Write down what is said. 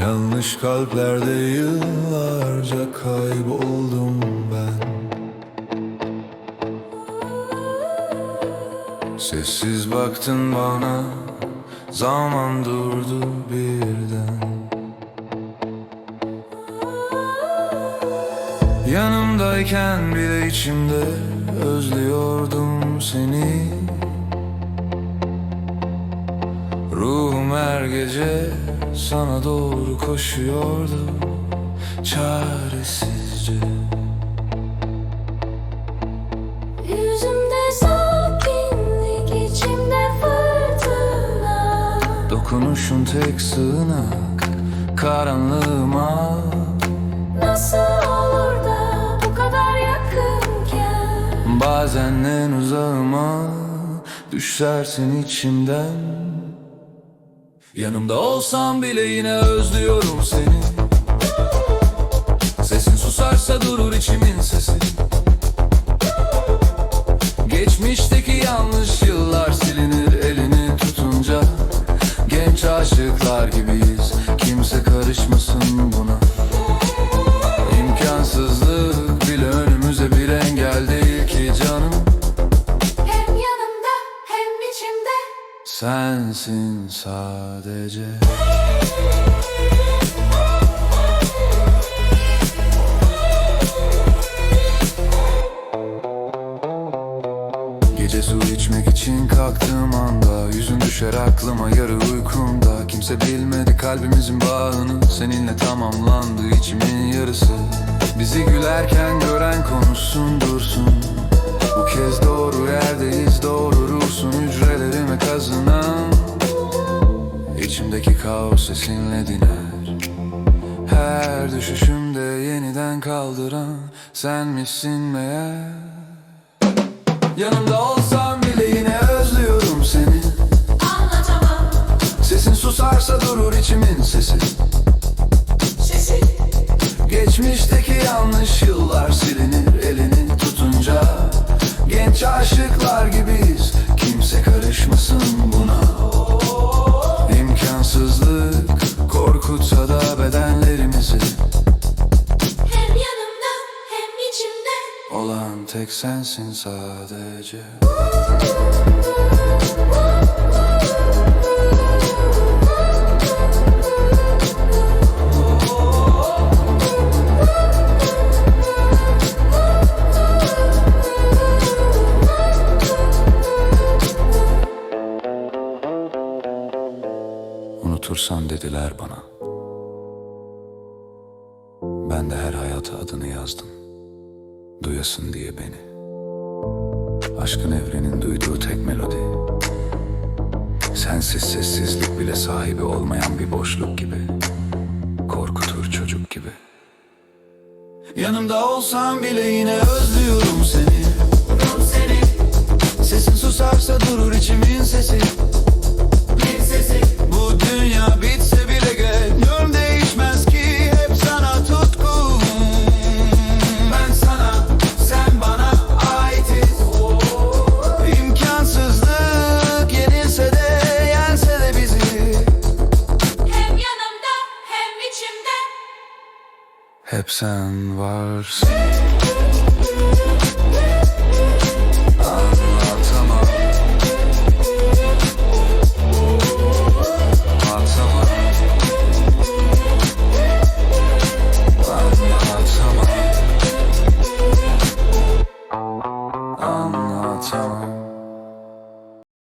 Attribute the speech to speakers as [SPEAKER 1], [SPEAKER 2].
[SPEAKER 1] Yanlış kalplerde yıllarca kayboldum ben. Sessiz baktın bana Zaman durdu birden. Yanımdayken bile içimde özlüyordum seni gece sana doğru koşuyordu Çaresizce.
[SPEAKER 2] Yüzümde sakinlik, içimde fırtına.
[SPEAKER 1] Dokunuşun tek sığınak karanlığıma.
[SPEAKER 2] Nasıl olur da bu kadar yakınken?
[SPEAKER 1] Bazen en uzağıma düşersin içimden Yanımda olsam bile yine özlüyorum seni. Sesin susarsa durur içimin sesi. Geçmişteki yanlış yıllar silinir elini tutunca. Genç aşıklar gibiyiz kimse karışmasın buna Sensin sadece. Gece su içmek için kalktığım anda Yüzün düşer aklıma yarı uykumda. Kimse bilmedi kalbimizin bağını Seninle tamamlandı içimin yarısı. Bizi gülerken gören konuşsun dursun. Bu kez doğru yerdeyiz doğrurursun hücrelerime kazınan İçimdeki kaos sesinle diner. Her düşüşümde yeniden kaldıran Sen misin meğer? Yanımda olsam bile yine özlüyorum seni.
[SPEAKER 2] Anlatamam.
[SPEAKER 1] Sesin susarsa durur içimin sesi.
[SPEAKER 2] Sesi.
[SPEAKER 1] Geçmişteki yanlış yıllar silinir elini tek sensin sadece. Unutursan dediler bana. Ben de her hayata adını yazdım Duyasın diye beni. Aşkın evrenin duyduğu tek melodi. Sensiz sessizlik bile sahibi olmayan bir boşluk gibi. Korkutur çocuk gibi. Yanımda olsam bile yine özlüyorum seni. Sesin susarsa durur içimin sesi Hep sen varsın